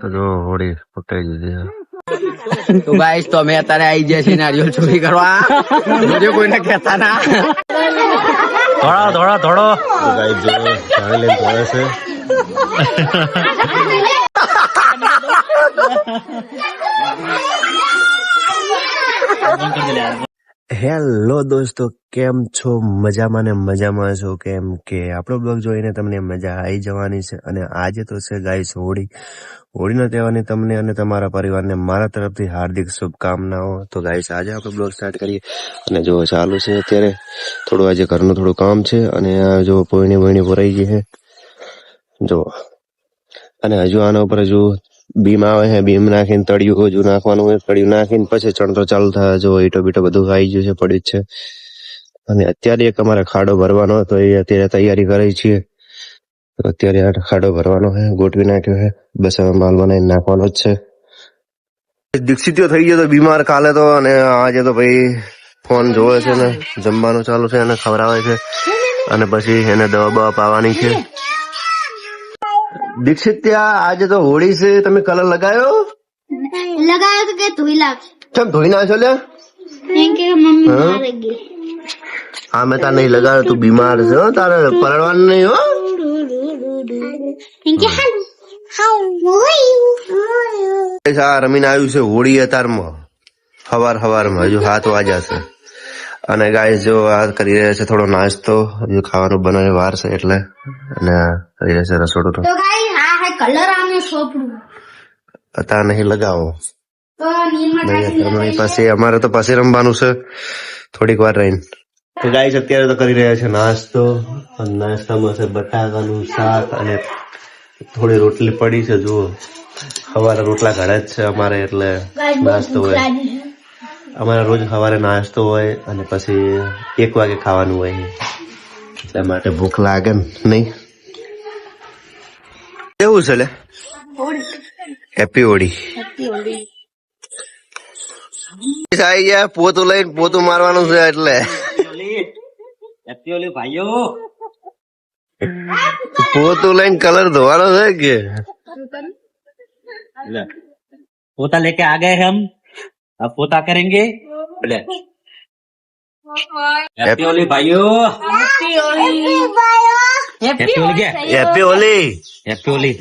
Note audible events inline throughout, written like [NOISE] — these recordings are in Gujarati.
તો જો હોળી પકડી દીધી તો ગાઈસ તો અમે અત્યારે આવી ગયા છીએ નારિયેળ ચોરી કરવા. બીજો કોઈને કહેતા ના. ધોળો ધોળો ધોળો. તો ગાઈસ જો જાણી લઈને ધોળે છે. [LAUGHS] હેલો દોસ્તો, કેમ છો? મજામાં ને મજામાં છો? કેમ કે આપણો બ્લોગ જોઈને તમને મજા આવી જવાની છે અને આજે તો છે ગાઈસ હોળી. હોળીના તહેવારની તમને અને તમારા પરિવારને મારા તરફથી હાર્દિક શુભકામનાઓ. તો ગાઈસ, આજે આપણે બ્લોગ સ્ટાર્ટ કરીએ. અને જો ચાલુ છે અત્યારે, થોડું આજે ઘરનું થોડું કામ છે અને જો પોઈણી વોઈણી ભરાઈ ગઈ છે. જો. અને હજુ આના ઉપર હજુ બીમ આવે છે બીમ નાખીને તળિયું હજુ નાખવાનું હોય, તળિયું નાખીને પછી ચણતો ચાલુ થાય, જો ઈટો બીટો બધું આવી ગયું છે, પડ્યું છે. અને અત્યારે એક અમારે ખાડો ભરવાનો હતો, એ અત્યારે તૈયારી કરી છીએ. તો અત્યારે આ ખાડો ભરવાનો છે ગોઠવી નાખ્યો છે બસ હવે માલ બનાવીને નાખવાનો જ છે. દીક્ષિત થઈ ગયો તો બીમાર કાલે તો, અને આજે તો ભાઈ ફોન જોવે છે ને, જમવાનું ચાલુ છે અને ખવડાવે છે. અને પછી એને દવા બવા પાવાની છે. દીક્ષિત ત્યાં આજે તો હોળી છે તમે કલર લગાયો? લગાયો કે ધોઈ લાવ ચમ ધોઈ નાખ્યો લે કે મમ્મી હા? મારે ગઈ. હા મેં તાર નહીં લગાવ્યો તું બીમાર છે હો તારે પરણવાનું નહીં હો. હાલ રમીને આવ્યું છે હોળી અતારમાં. હવાર હવારમાં હજુ હાથ વાજા છે. અને ગાય જો આ કરી રહ્યા છે થોડો નાસ્તો હજુ ખાવાનું બનાવે વાર છે એટલે અને કરી રહ્યા છે રસોડું તો. કલર આને સોપડું. અત્યારે નહીં લગાવો. અત્યારે અમારે તો પાસે રમવાનું છે. થોડીક વાર રહીને. તો ગાઈસ અત્યારે તો કરી રહ્યા છે નાસ્તો. અને નાસ્તામાં છે બટાકાનું શાક અને થોડી રોટલી પડી છે જુઓ. સવારે રોટલા ઘરે જ છે અમારે એટલે નાસ્તો હોય. અમારે રોજ સવારે નાસ્તો હોય અને પછી એક વાગે ખાવાનું હોય. એટલા માટે ભૂખ લાગે નહીં. એવું છે લે? હેપી હોળી આવી ગયા પોતું લઈને પોતું મારવાનું છે એટલે. પોતું લઈને કલર ધોવાનો છે કે? પોતા લેકે આ ગયા હમ? अब पोता करेंगे बोले हैप्पी होली भाइयों हैप्पी होली क्या happy Holi happy Holi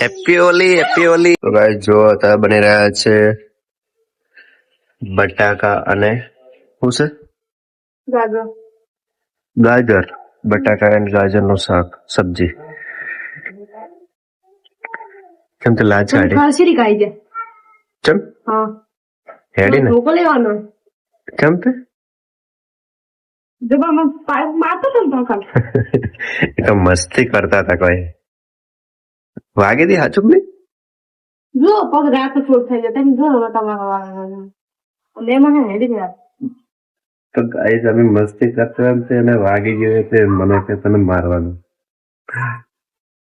happy Holi happy Holi તો ગાઈસ જો અત્યારે બની રહ્યા છે બટાકા અને શું છે ગાજર બટાકા અને ગાજર નું શાક સબ્જી કેમ તે લાજ કાઢી ખસરી ખાઈ જાય ચમ હા હેડી ને ધોકો લેવાનો કેમ તે પાઇપ મારતો તો તો કાલ એ તો મસ્તી કરતા હતા કોઈ વાગે દી હાચુક ને જો પગ રાત ફૂટ થઈ જાય તેની જો હવે તમારા અને એમાં હે હેડી ગયા તો ગાઈસ અમે મસ્તી કરતા હતા એને વાગી ગયો તે મને કે તને મારવાનું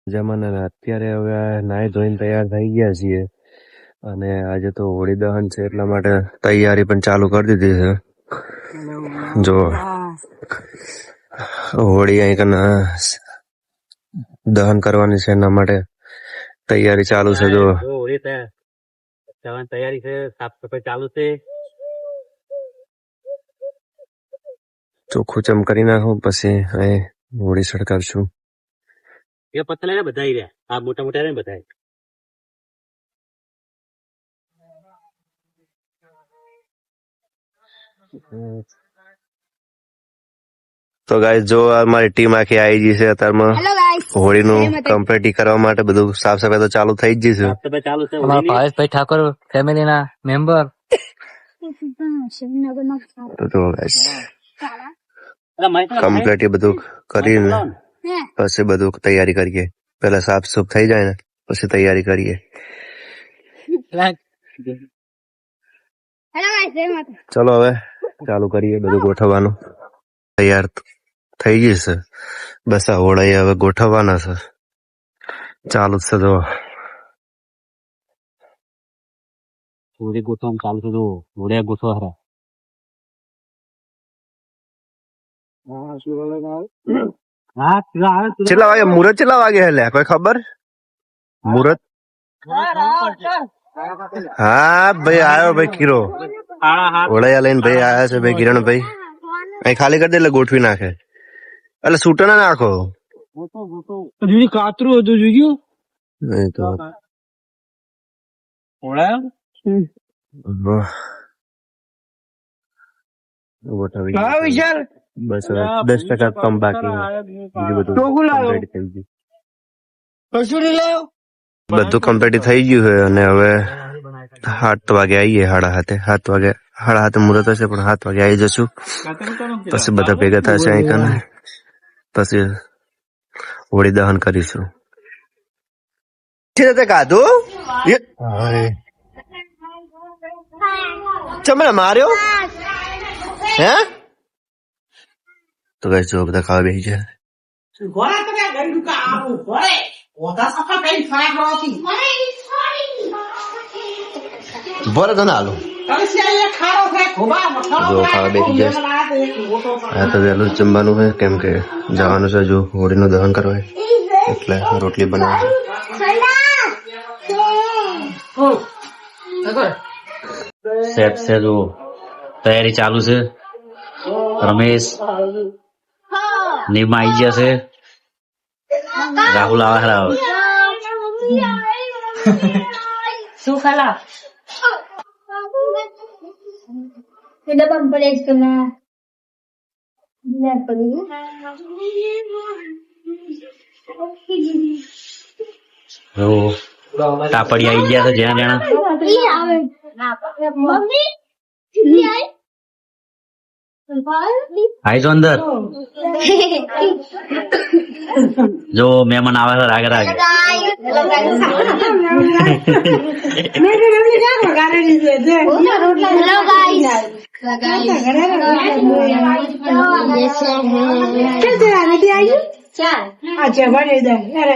જમાના અત્યારે હવે નાય ધોઈને તૈયાર થઈ ગયા છીએ અને આજે તો હોળી દહન છે એટલા માટે તૈયારી પણ ચાલુ કરી દીધી છે. જો હોળી અહીં કને દહન કરવાની છે એના માટે તૈયારી ચાલુ છે જો. હોળી તૈયારી છે સાફ સફાઈ ચાલુ છે. ચોખ્ખું ચમ કરી નાખું પછી અહીં હોળી સળગાવશું. એ પતલા લઈને બધા આ મોટા મોટા બધા તો ગાઈસ જો અમારી ટીમ આખી આવી ગઈ છે અત્યારમાં હોળીનું કમ્પ્લીટ કરવા માટે બધું સાફ સફાઈ તો ચાલુ થઈ જ જશે અમારા ભાવેશભાઈ ઠાકોર ફેમિલીના મેમ્બર તો કમ્પ્લીટ બધું કરીને પછી બધું તૈયારી કરીએ પેલા સાફ સૂફ થઈ જાય ને પછી તૈયારી કરીએ ચલો હવે ચાલુ કરીએ બધું ગોઠવવાનું તૈયાર થઈ ગયું છે બસ આ ઓળાઈ હવે ગોઠવવાના છે ચાલુ છે જો ચોરી ગોઠવવાનું ચાલુ છે જો ઓળ્યા ગોઠવા હરા કેટલા વાગે મુહૂર્ત કેટલા વાગે હે કોઈ ખબર મુહૂર્ત હા ભાઈ આવ્યો ભાઈ કીરો વળાયા લઈને ભાઈ આયા છે ભાઈ કિરણભાઈ અહીં ખાલી કરી દે એટલે ગોઠવી નાખે. એટલે ના નાખો. કાતરું હતું નહીં તો ગોઠવી વિશાલ. બસ દસ ટકા કમ બાકી બધું ચોખ્ખું થઈ ગયું. બધું કમ્પ્લીટ થઈ ગયું છે અને હવે સાત વાગે આવીએ સાડા હાથે સાત વાગે સાડા હાથે મુહૂર્ત હશે પણ સાત વાગે આવી જશું પછી બધા ભેગા થશે અહીં કને પછી હોળી દહન કરીશું છે તે કાધું એ, હાય. ચમડા માર્યો હે તો કઈ જો બધા ખાવા બેસી જાય ભરે તને જો ખાવા બેસી જાય આ તો વહેલું જ જમવાનું છે કેમ કે જવાનું છે જો હોળીનું દહન કરવા. એટલે રોટલી બનાવે સેટ છે જો તૈયારી ચાલુ છે. રમેશ નીમા આવી ગયા છે. રાહુલ આવે ખરા [LAUGHS] શું ખાલા? એક તો ના ના પડી જો તાપડી આવી ગયા છે ઈ આવે મમ્મી ચીલી આઈ આવી જો અંદર જો મહેમાન આવે છે રાગે રાગે ચાલ અચ્છા ભરે અરે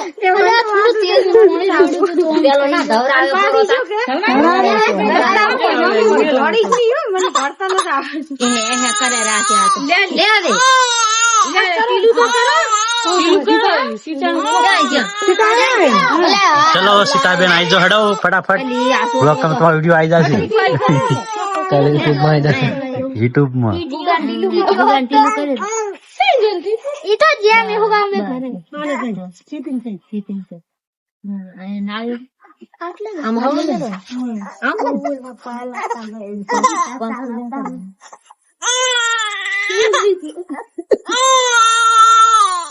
ચલો સીતાબેન આવી જાઓ હેડો ફટાફટ તમે તમારો વીડિયો આવી જશે યુટ્યુબમાં ઈ તો જ્યાં મેં હોગા મેં ઘરે આમ હવે ગોડ છે લે લીજે જી આ લે આલ પોખવા ઢીલું થઈ તમે તો ધવરાયો નથી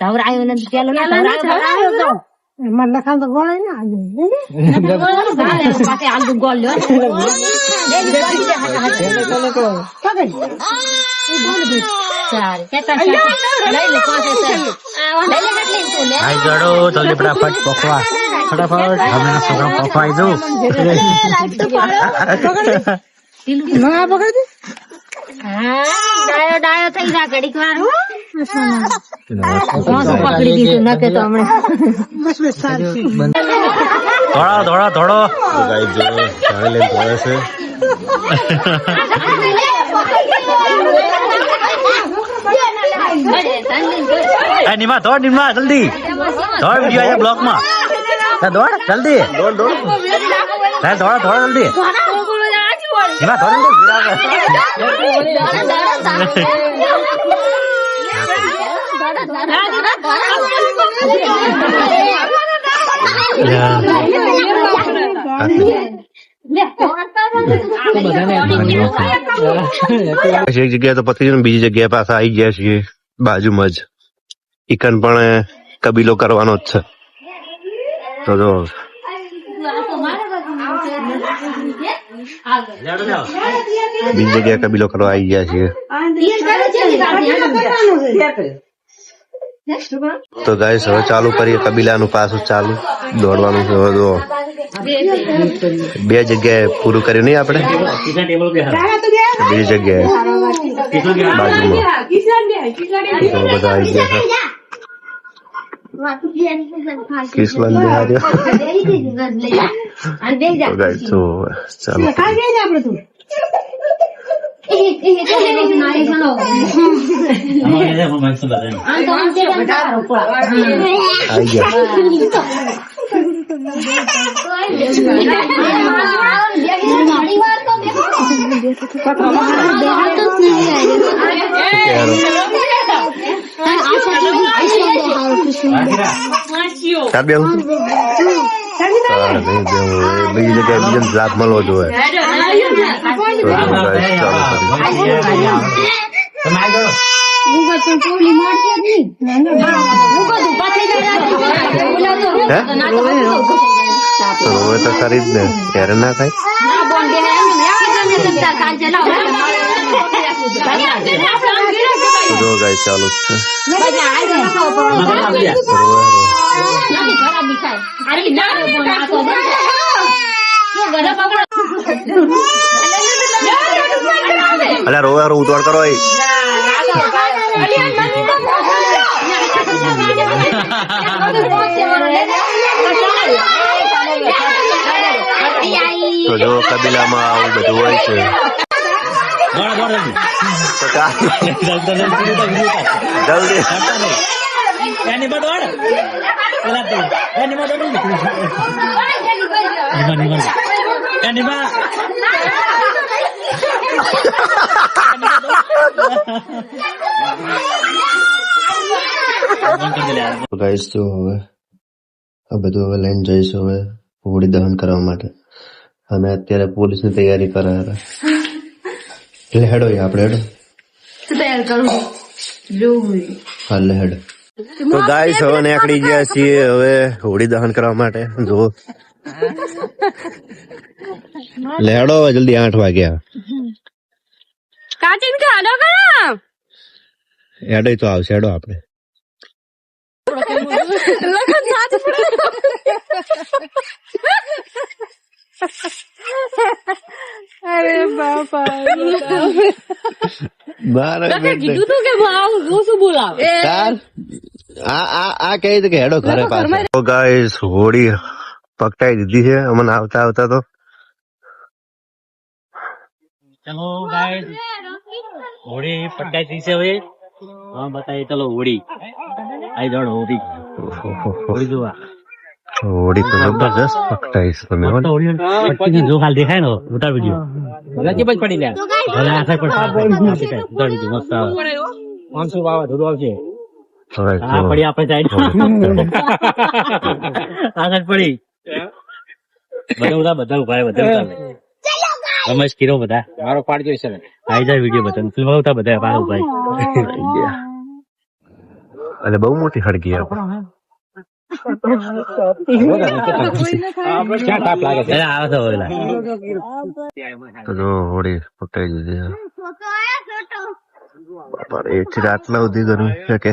తవరు మళ్ళా కంద గోళైనా అందు గోళ్ళు పదండి જડો જલ્દી ફટાફટ પોખવા ફટાફટ અમે છોકરા આવી જાઉં. ના પકડ ડાયો ડાયો થઈ જા ઘડીક વાર પકડી દીધું તો હમણાં. ધોળો ધોળો ધોળો. જો ચાલે છે. [LAUGHS] એ નિમા દોડ નિમા જલ્દી. દોડ વિડિયો આવ્યા બ્લોકમાં હા, દોડ જલ્દી. દોડ દોડ હા, દોડ દોડ જલ્દી. નિમા દોડ જલ્દી. એક જગ્યાએ તો પતી ગયું બીજી જગ્યાએ પાછા આવી ગયા છીએ. બાજુમાં જ. ઈકન પણ કબીલો કરવાનો જ છે. તો જો. બીજી જગ્યાએ કબીલો કરવા આવી ગયા છીએ. તો ગાઈસ હવે ચાલુ કરીએ કબીલાનું પાછું ચાલુ. દોડવાનું છે હવે જો. બે જગ્યાએ પૂરું કર્યું નહીં આપણે. બીજી જગ્યાએ. બાજુમાં. બધા આવી ગયા. છે કિસલન બિહાર્યો તો ચાલો. આપણે તું. આવી ગયા રાખીરા. ચાલ બેહું તારે નહીં બેહું. એ બીજી જગ્યાએ બીજાને લાભ મળવો જોઈએ હવે તો કરી જ ને. ત્યારે ના થાય? જો ગાઈસ ચાલુ છે ગયા. અલ્યા રોવે રોવે ઉતવાળ કરો એ. તો જો કબીલામાં આવું બધું હોય છે. તો હવે આ બધું હવે લઈને જઈશું હવે હોળી દહન કરવા માટે. અમે અત્યારે પોલીસની તૈયારી કરે એટલે હેડો આપણે હેડો. હાલે હેડો. તો ગાઈસ હવે નીકળી ગયા છીએ હવે હોળી દહન કરવા માટે. જો લેડો હવે જલ્દી આઠ વાગ્યા. કાચીન કે હાલો કરો હેડો તો આવશે હેડો આપણે. લખન સાચ અરે બાપા બાર કીધું તું કે હું આવું હું શું બોલાવ? આ આ આ કહી દે કે હેડો ઘરે પાછા. તો ગાઈસ હોડી પકટાઈ દીધી છે. અમને આવતા આવતા તો. ચલો ગાઈસ હોડી પટાઈ દીધી છે હવે. હા બતાવી ચલો હોળી. આઈ દોડ હોળી. હોળી જોવા. હોળી તો જબરજસ્ત પકટાઈ તમે હો ને. તો હોળી પછી જો ખાલી દેખાય ને ઉતાર વીડિયો. ભલે કે પડી લે. ભલે આખા પર ઉતાર વીડિયો મસ્ત પાંચસો વાવા ધોધો આવશે? હવે આ તો પડી આપણે સાઈડ આગળ પડી. બધા ઉડા બધા ઊભા બધા. રમેશ કિરો બધા. મારો જાય વીડિયો બધા. ફિલ્મ બધા બહાર ઊભા. અને [LAUGHS] બહુ મોટી હડકી આપણે એટલે આવે છે ઓલા. તો જો હોળી પકટાઈ દીધી બાપા રે, એથી રાતના સુધી ગરમી છે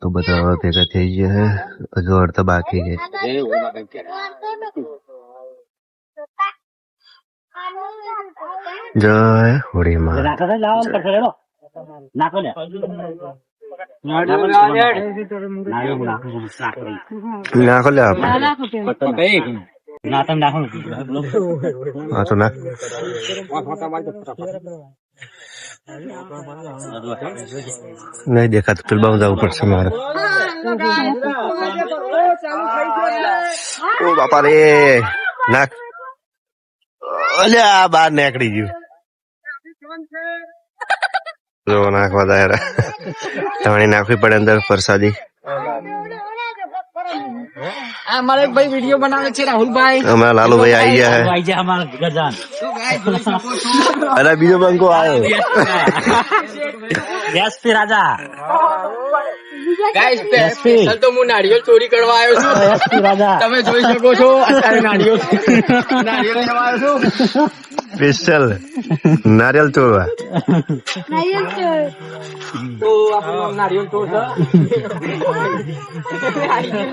તો બધા ભેગા થઈ ગયા હજુ અડધા બાકી છે જય કરશો, લેલો. નાખો. નાખો, નાખો, નાખો, નાખો. નાખો લે આપણે ના તમે નાખો ને. હા તો ના નહીં દેખાતું પેલ બાજુ જવું પડશે મારે ઓ બાપા રે નાખ અલ્યા બહાર નીકળી ગયું જો નાખવા દાયરા તમારે નાખવી પડે અંદર પ્રસાદી. આ મારે એક ભાઈ વીડિયો બનાવે છે રાહુલભાઈ. અમારા લાલુભાઈ આવી ગયા અમારા અરે બીજો બંકો આવ્યો. ગેસ પી રાજા ગાઈસ સ્પેશિયલ તો હું નારિયેલ ચોરી કરવા આવ્યો છું. તમે જોઈ શકો છો અત્યારે નારિયેલ [LAUGHS] નારિયેલ લેવા આવ્યો છું. સ્પેશિયલ નારિયેલ ચોરવા તો આપણો નારિયેલ ચોર છે.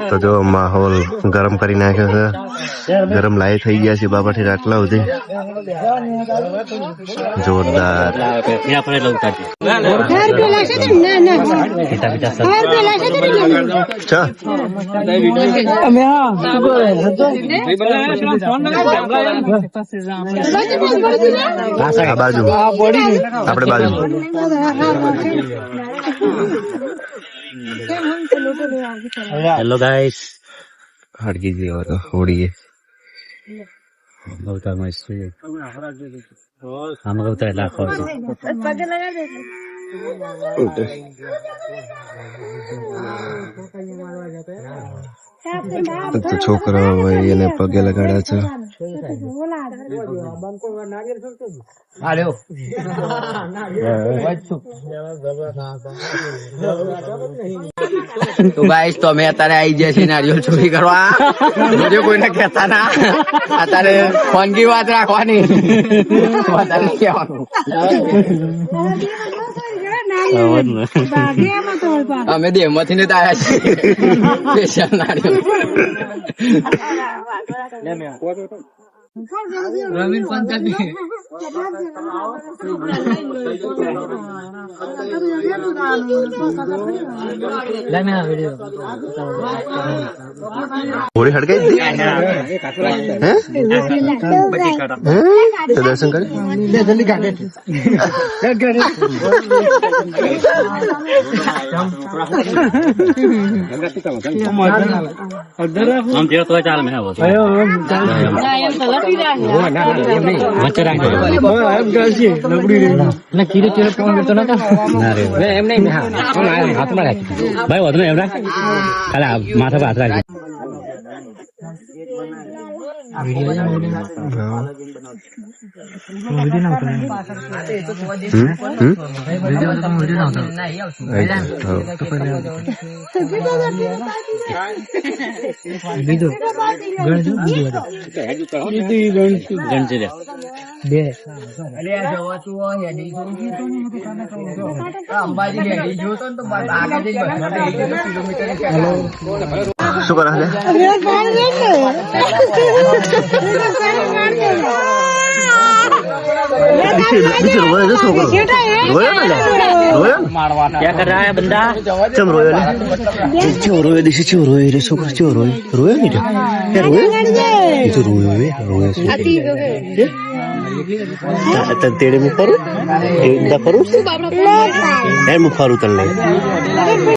તો જો માહોલ ગરમ કરી નાખ્યો છે. ગરમ લાઈ થઈ ગયા છે બાપાથી આટલા સુધી. જોરદાર. અમે આ બાજુ. આપણે બાજુ. હેલો ગાઈસ હડકી જેવો તો હોડીએ અવતારમાં જોઈએ આમાં અવતાર એટલે આખો છે તો છોકરા હોય એને પગે લગાડ્યા છે. તો ગાઈસ તો અમે અત્યારે આવી ગયા છીએ નારિયેલ ચોરી કરવા. જોજો કોઈને કહેતા ના અત્યારે ફોનગી વાત રાખવાની. [LAUGHS] કહેવાનું. અમે દેહમાંથી ને આવ્યા છે [LAUGHS] સ્પેશિયલ રમીન પંચાયત હોળી હડકાઈ જ દીધી? હે હે તો દર્શન કરે આમ જેવો તો ચાલે મેં આવો તો. ના, એમ તો લપી રહ્યા વચ્ચે રાખજો. ના રે. ભાઈ વધુ એમ રાખ. ખાલી માથા પર હાથ રાખજો. હમ? હમ? ગણશે લે અંબાજી હેડી ગયો તો ને તો બસ આગળ જઈને બસમાં બેસી ગયો તો કિલોમીટર શું કરે છે. તેડે હું ફરું એકદા ફરું એમ ફરું તને